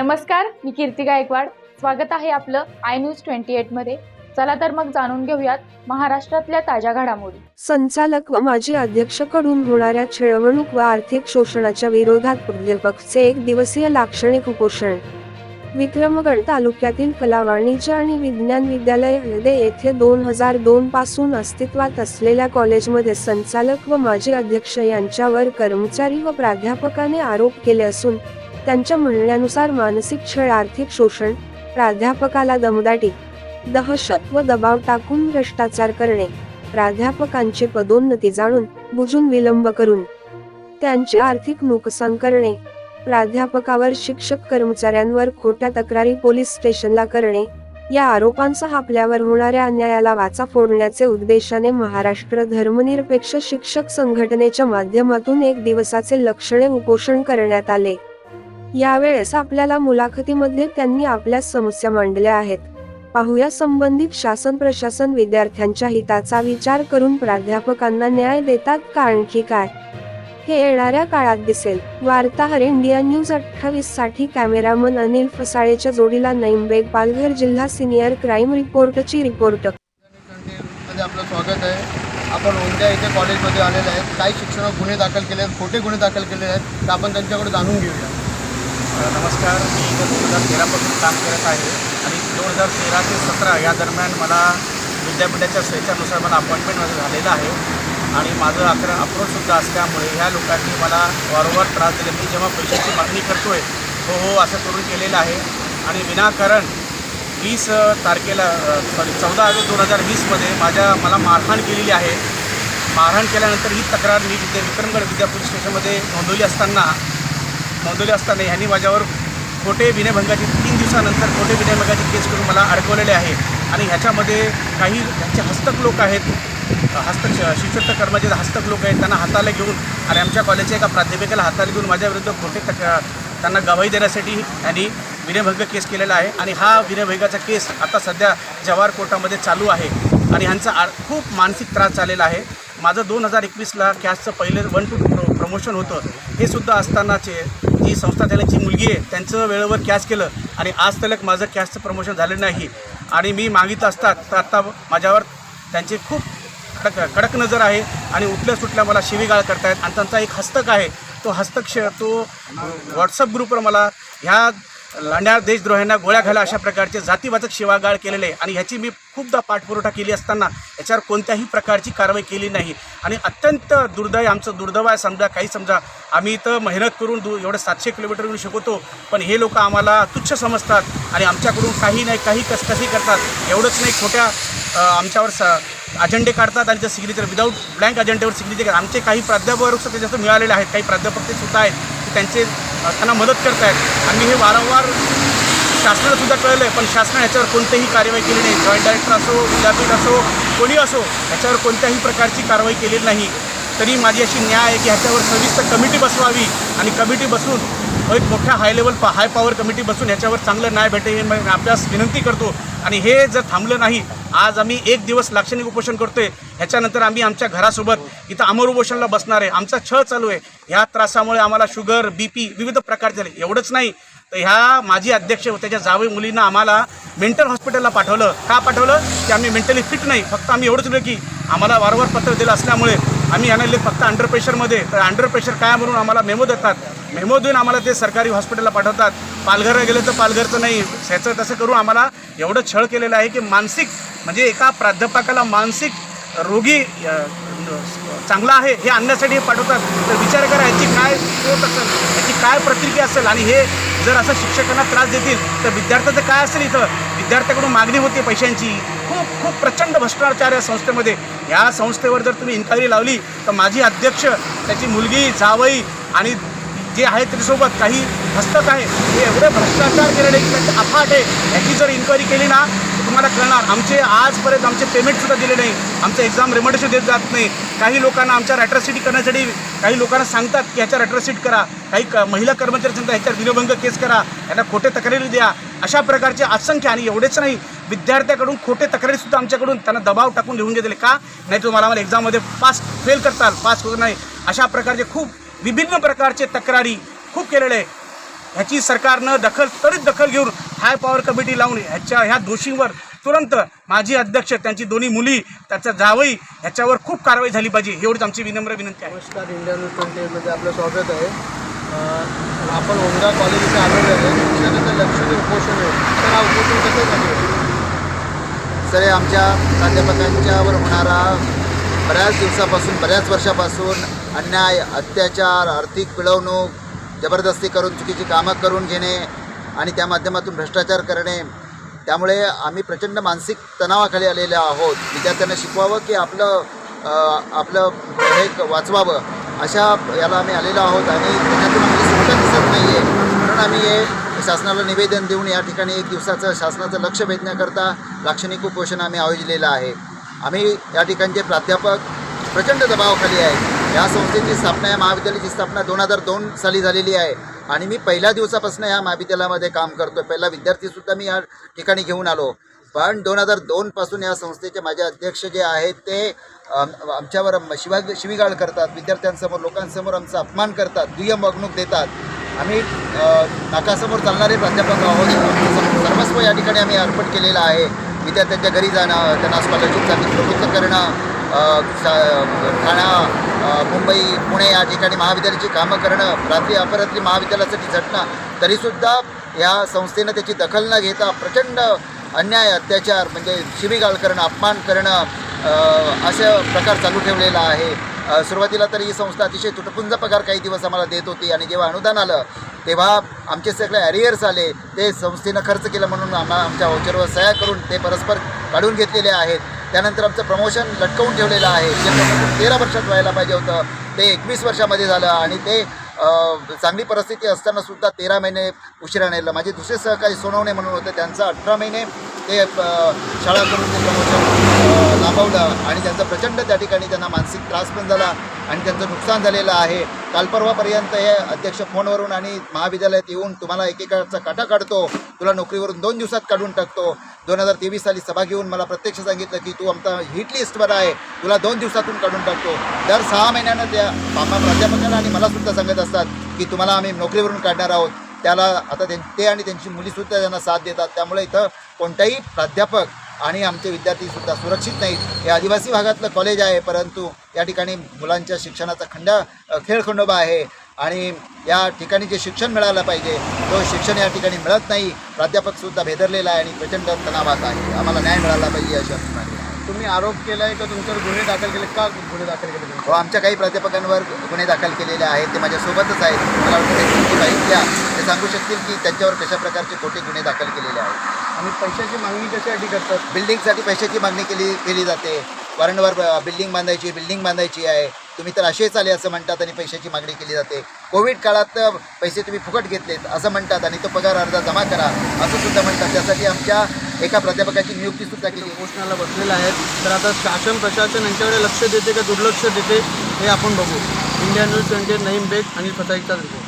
नमस्कार मी कीर्ती गायकवाड. स्वागत आहे आपलं आय न्यूज ट्वेंटी एटमध्ये चला तर मग जाणून घेऊयात महाराष्ट्रातल्या ताज्या घडामोडी. संचालक व माजी अध्यक्षकडून होणाऱ्या छळवणूक व आर्थिक शोषणाच्या विरोधात प्राध्यापकचे एक दिवसीय लाक्षणिक उपोषण. विक्रमगड तालुक्यातील कला वाणिज्य आणि विज्ञान विद्यालय हळदे येथे दोन हजार दोन पासून अस्तित्वात असलेल्या कॉलेजमध्ये संचालक व माजी अध्यक्ष यांच्यावर कर्मचारी व प्राध्यापकाने आरोप केले असून त्यांच्या म्हणण्यानुसार मानसिक छळ आर्थिक शोषण प्राध्यापकाला दमदाटी दहशत व दबाव टाकून भ्रष्टाचार करणे प्राध्यापकांचे पदोन्नती जाणून बुजून विलंब करून त्यांचे आर्थिक नुकसान करणे प्राध्यापकावर शिक्षक कर्मचाऱ्यांवर खोट्या तक्रारी पोलीस स्टेशनला करणे या आरोपांसह आपल्यावर होणाऱ्या अन्यायाला वाचा फोडण्याचे उद्देशाने महाराष्ट्र धर्मनिरपेक्ष शिक्षक संघटनेच्या माध्यमातून एक दिवसाचे लक्षणे उपोषण करण्यात आले. यावेळेस आपल्याला मुलाखतीमध्ये त्यांनी आपल्या समस्या मांडल्या आहेत. पाहूया संबंधित शासन प्रशासन विद्यार्थ्यांच्या हिताचा विचार करून प्राध्यापकांना न्याय देतात का आणखी काय? हे येणाऱ्या काळात दिसेल. वार्ताहर इंडिया न्यूज अठ्ठावीससाठी कॅमेरामन अनिल फसाळेच्या जोडीला नैमबेग पालघर जिल्हा सिनियर क्राईम रिपोर्टची रिपोर्ट. आपलं स्वागत आहे. आपण उद्या इथे कॉलेजमध्ये आलेले आहेत. काही शिक्षणात गुन्हे दाखल केले आहेत खोटे गुन्हे दाखल केले आहेत. तर आपण त्यांच्याकडे जाणून घेऊया. नमस्कार. मी दोन हजार तेरापासून काम करत आहे. आणि दोन हजार तेरा ते सतरा या दरम्यान मला विद्यापीठाच्या स्वेच्छानुसार मला अपॉइंटमेंट माझं झालेलं आहे. आणि माझं अकरा अप्रोचसुद्धा असल्यामुळे ह्या लोकांनी मला वारंवार त्रास दिले. मी जेव्हा पैशाची मागणी करतोय हो हो असं करून केलेलं आहे. आणि विनाकारण वीस तारखेला सॉरी चौदा ऑगस्ट दोन हजार वीसमध्ये माझ्या मला मारहाण केलेली आहे. मारहाण केल्यानंतर ही तक्रार मी विद्या विक्रमगड विद्या पोलीस स्टेशनमध्ये नोंदवली असताना नोंदवले असताना ह्यांनी माझ्यावर खोटे विनयभंगाची तीन दिवसानंतर खोटे विनयभंगाची केस करून मला अडकवलेले आहे. आणि ह्याच्यामध्ये काही ह्यांचे हस्तक लोक आहेत. हस्त शिक्षक कर्मचारी हस्तक लोक आहेत त्यांना हाताला घेऊन आणि आमच्या कॉलेजच्या एका प्राध्यापिकेला हाताला घेऊन माझ्याविरुद्ध खोटे तक त्यांना गवाही देण्यासाठी यांनी विनयभंग केस केलेला आहे. आणि हा विनयभंगाचा केस आता सध्या जवाहर कोर्टामध्ये चालू आहे. आणि ह्यांचा आ खूप मानसिक त्रास झालेला आहे. माझं दोन हजार एकवीसला कॅशचं पहिलं वन टू प्रो प्रमोशन होतं. हे सुद्धा असतानाचे जी संस्था त्यांची मुलगी आहे त्यांचं वेळेवर कॅश केलं. आणि आज तलक माझं कॅशचं प्रमोशन झालं नाही. आणि मी मागित असतात तर आत्ता माझ्यावर त्यांचे खूप कडक कडक नजर आहे. आणि उठल्या सुटल्या मला शिवीगाळ करतायत. आणि त्यांचा एक हस्तक आहे. तो हस्तक्ष तो व्हॉट्सअप ग्रुपवर मला ह्या लांड्या देशद्रोह्यांना गोळ्या घाला अशा प्रकारचे जातीवाचक शिवागाळ केलेले आहे. आणि ह्याची मी खूपदा पाठपुरवठा केली असताना याच्यावर कोणत्याही प्रकारची कारवाई केली नाही. आणि अत्यंत दुर्दैव आमचं दुर्दैव आहे. समजा काही समजा आम्ही इथं मेहनत करून दू एवढं सातशे किलोमीटर येऊन शिकवतो पण हे लोक आम्हाला तुच्छ समजतात आणि आमच्याकडून काही नाही काही कसकसी करतात एवढंच नाही. खोट्या आमच्यावर स अजेंडे काढतात आणि त्या सिग्नेचर विदाऊट ब्लँक अजेंडेवर सिग्नेचर आमचे काही प्राध्यापक सुद्धा त्याच्यात मिळालेले आहेत. काही प्राध्यापक ते सुद्धा आहेत की त्यांचे त्यांना मदत करत आहेत आणि हे वारंवार शासनाला सुद्धा कळलं आहे पण शासनाने ह्याच्यावर कोणतीही कारवाई केली नाही. जॉईंट डायरेक्टर असो विद्यापीठ असो कोणी असो ह्याच्यावर कोणत्याही प्रकारची कारवाई केलेली नाही. तरी माझी अशी न्याय आहे की ह्याच्यावर सविस्तर कमिटी बसवावी आणि कमिटी बसून एक मोठ्या हाय लेवल पा हाय पॉवर कमिटी बसून ह्याच्यावर चांगलं न्याय भेटेल हे मी आपल्यास विनंती करतो. आणि हे जर थांबलं नाही आज आम्ही एक दिवस लाक्षणिक उपोषण करतोय ह्याच्यानंतर आम्ही आमच्या घरासोबत इथं अमर उपोषणला बसणार आहे. आमचा छळ चालू आहे. ह्या त्रासामुळे आम्हाला शुगर बी पी विविध प्रकार झाले. एवढंच नाही तर ह्या माजी अध्यक्ष त्याच्या जावई मुलींना आम्हाला मेंटल हॉस्पिटलला पाठवलं. का पाठवलं? की आम्ही मेंटली फिट नाही. फक्त आम्ही एवढंच बोललो की आम्हाला वारंवार पत्र दिलं असल्यामुळे आम्ही यांना फक्त अंडर प्रेशरमध्ये तर अंडर प्रेशर काय म्हणून आम्हाला मेमो देतात. मेमो देऊन आम्हाला ते सरकारी हॉस्पिटलला पाठवतात. पालघरला गेलं तर पालघरचं नाही. ह्याचं तसं करून आम्हाला एवढं छळ केलेलं आहे की मानसिक म्हणजे एका प्राध्यापकाला मानसिक रोगी चांगला आहे हे आणण्यासाठी हे पाठवतात. तर विचार करा याची काय होत असेल याची काय प्रतिक्रिया असेल? आणि हे जर असं शिक्षकांना त्रास देतील तर विद्यार्थ्याचं काय असेल इथं? विद्यार्थ्याकडून मागणी होते पैशांची. खूप खूप प्रचंड भ्रष्टाचार या संस्थेमध्ये. या संस्थेवर जर तुम्ही इन्क्वायरी लावली तर माझी अध्यक्ष त्याची मुलगी जावई आणि जे आहे त्याच्यासोबत काही हस्तक आहे हे एवढे भ्रष्टाचार केलेले की त्याचे अफाट आहे. याची जर इन्क्वायरी केली ना आम्हाला कळणार. आमचे आजपर्यंत आमचे पेमेंटसुद्धा दिले नाही. आमचं एक्झाम रेमोडेशन देत जात नाही. काही लोकांना आमच्या रॅट्रसिटी करण्यासाठी काही लोकांना सांगतात की ह्याच्या रॅट्रसिट करा. काही क महिला कर्मचारी सांगतात ह्याच्यावर विनोभंग केस करा. यांना खोटे तक्रारी द्या. अशा प्रकारचे असंख्य आणि एवढेच नाही विद्यार्थ्याकडून खोटे तक्रारीसुद्धा आमच्याकडून त्यांना दबाव टाकून लिहून घेतले का? नाही तुम्हाला आम्हाला एक्झाममध्ये पास फेल करताल पास होत नाही. अशा प्रकारचे खूप विभिन्न प्रकारचे तक्रारी खूप केलेले आहे. ह्याची सरकारनं दखल त्वरित दखल घेऊन हाय पॉवर कमिटी लावून ह्याच्या ह्या दोषींवर तुरंत माजी अध्यक्ष त्यांची दोन्ही मुली त्याचा जावई ह्याच्यावर खूप कारवाई झाली पाहिजे एवढीच आमची विनम्र विनंती आहे. नमस्कार इंडिया न्यूज ट्वेंटी एटमध्ये आपलं स्वागत आहे. आपण ओंगा कॉलेज इथे आलेलो आहे. शिक्षणाचं लक्षणीय उपोषण आहे तर हा उपोषण कशासाठी आहे? सर हे आमच्या प्राध्यापकांच्यावर होणारा बऱ्याच दिवसापासून बऱ्याच वर्षापासून अन्याय अत्याचार आर्थिक पिळवणूक जबरदस्ती करून चुकीची कामं करून घेणे आणि त्या माध्यमातून भ्रष्टाचार करणे त्यामुळे आम्ही प्रचंड मानसिक तणावाखाली आलेले आहोत. विद्यार्थ्यांना शिकवावं की आपलं आपलं हे क- वाचवावं अशा याला आम्ही आलेलो आहोत आणि त्याच्यातून आम्ही सुटका दिसत नाही आहे म्हणून आम्ही हे शासनाला निवेदन देऊन या ठिकाणी एक दिवसाचं शासनाचं लक्ष वेधण्याकरता लाक्षणिक उपोषण आम्ही आयोजलेलं आहे. आम्ही या ठिकाणचे प्राध्यापक प्रचंड दबावाखाली आहे या संस्थेची स्थापना या महाविद्यालयाची स्थापना दोन हजार दोन साली झालेली आहे. आणि मी पहिल्या दिवसापासून या महाविद्यालयामध्ये काम करतो पहिला विद्यार्थीसुद्धा मी या ठिकाणी घेऊन आलो. पण दोन हजार दोनपासून या संस्थेचे माझे अध्यक्ष जे आहेत ते आमच्यावर शिवा शिवीगाळ करतात. विद्यार्थ्यांसमोर लोकांसमोर आमचा अपमान करतात. दुय्यम वागणूक देतात. आम्ही नाकासमोर चालणारे प्राध्यापक आहोत. सर्वस्व या ठिकाणी आम्ही अर्पण केलेलं आहे. विद्यार्थ्यांच्या घरी जाणं त्यांना स्कॉलरशिपसाठी प्रवृत्त करणं खाणं सा- मुंबई पुणे या ठिकाणी महाविद्यालयाची कामं करणं रात्री अपरात्री महाविद्यालयासाठी झटणं तरीसुद्धा या संस्थेनं त्याची दखल न घेता प्रचंड अन्याय अत्याचार म्हणजे शिबीगाळ करणं अपमान करणं असे प्रकार चालू ठेवलेला आहे. सुरुवातीला तर ही संस्था अतिशय तुटपुंज पगार काही दिवस आम्हाला देत होती आणि जेव्हा अनुदान आलं तेव्हा आमचे सगळे अरियर्स आले. ते संस्थेनं खर्च केलं म्हणून आम्हा आमच्या वॉचरवर सह्या करून ते परस्पर काढून घेतलेले आहेत. त्यानंतर आमचं प्रमोशन लटकवून ठेवलेलं आहे. जे प्रमोशन तेरा वर्षात व्हायला पाहिजे होतं ते एकवीस वर्षामध्ये झालं आणि ते चांगली परिस्थिती असताना सुद्धा तेरा महिने उशिरा नेलं. माझे दुसरे सहकारी सोनवणे म्हणून होते त्यांचं अठरा महिने ते शाळा करून ते प्रमोशन लांबवलं आणि त्यांचा प्रचंड त्या ठिकाणी त्यांना मानसिक त्रास पण झाला. आणि त्यांचं नुकसान झालेलं आहे. काल परवापर्यंत हे अध्यक्ष फोनवरून आणि महाविद्यालयात येऊन तुम्हाला एकेकाचा काटा काढतो. तुला नोकरीवरून दोन दिवसात काढून टाकतो. दोन हजार तेवीस साली सभा घेऊन मला प्रत्यक्ष सांगितलं की तू आमचा हिट लिस्टवर आहे. तुला दोन दिवसातून काढून टाकतो. दर सहा महिन्यानं त्या आम्हा प्राध्यापकांना आणि मलासुद्धा सांगत असतात की तुम्हाला आम्ही नोकरीवरून काढणार आहोत. त्याला आता त्यां- ते आणि त्यांची मुलीसुद्धा त्यांना साथ देतात. त्यामुळे इथं कोणताही प्राध्यापक आणि आमचे विद्यार्थीसुद्धा सुरक्षित नाहीत. हे आदिवासी भागातलं कॉलेज आहे परंतु या ठिकाणी मुलांच्या शिक्षणाचा खंड खेळखंडोबा आहे. आणि या ठिकाणी जे शिक्षण मिळालं पाहिजे तो शिक्षण या ठिकाणी मिळत नाही. प्राध्यापकसुद्धा भेदरलेला आहे आणि प्रचंड तणावात आहे. आम्हाला न्याय मिळाला पाहिजे अशी आहे. तुम्ही आरोप केलाय का? तुमच्यावर गुन्हे दाखल केले का? गुन्हे दाखल केले व आमच्या काही प्राध्यापकांवर गुन्हे दाखल केलेले आहेत. ते माझ्यासोबतच आहेत. मला वाटतं माहिती द्या. ते सांगू शकतील की त्यांच्यावर कशा प्रकारचे खोटे गुन्हे दाखल केलेले आहेत. आणि पैशाची मागणी कशासाठी करतात? बिल्डिंगसाठी पैशाची मागणी केली केली जाते. वारंवार बिल्डिंग बांधायची बिल्डिंग बांधायची आहे. तुम्ही तर असेच आले असं म्हणतात आणि पैशाची मागणी केली जाते. कोविड काळात पैसे तुम्ही फुकट घेतलेत असं म्हणतात आणि तो पगार अर्धा जमा करा असं सुद्धा म्हणतात. त्यासाठी आमच्या एका प्राध्यापकाची नियुक्तीसुद्धा केली. उपोषणाला बसलेले आहेत. तर आता शासन प्रशासन यांच्याकडे लक्ष देते का दुर्लक्ष देते हे आपण बघू. India news twenty Naim Beg आणि फताईचा रिपोर्ट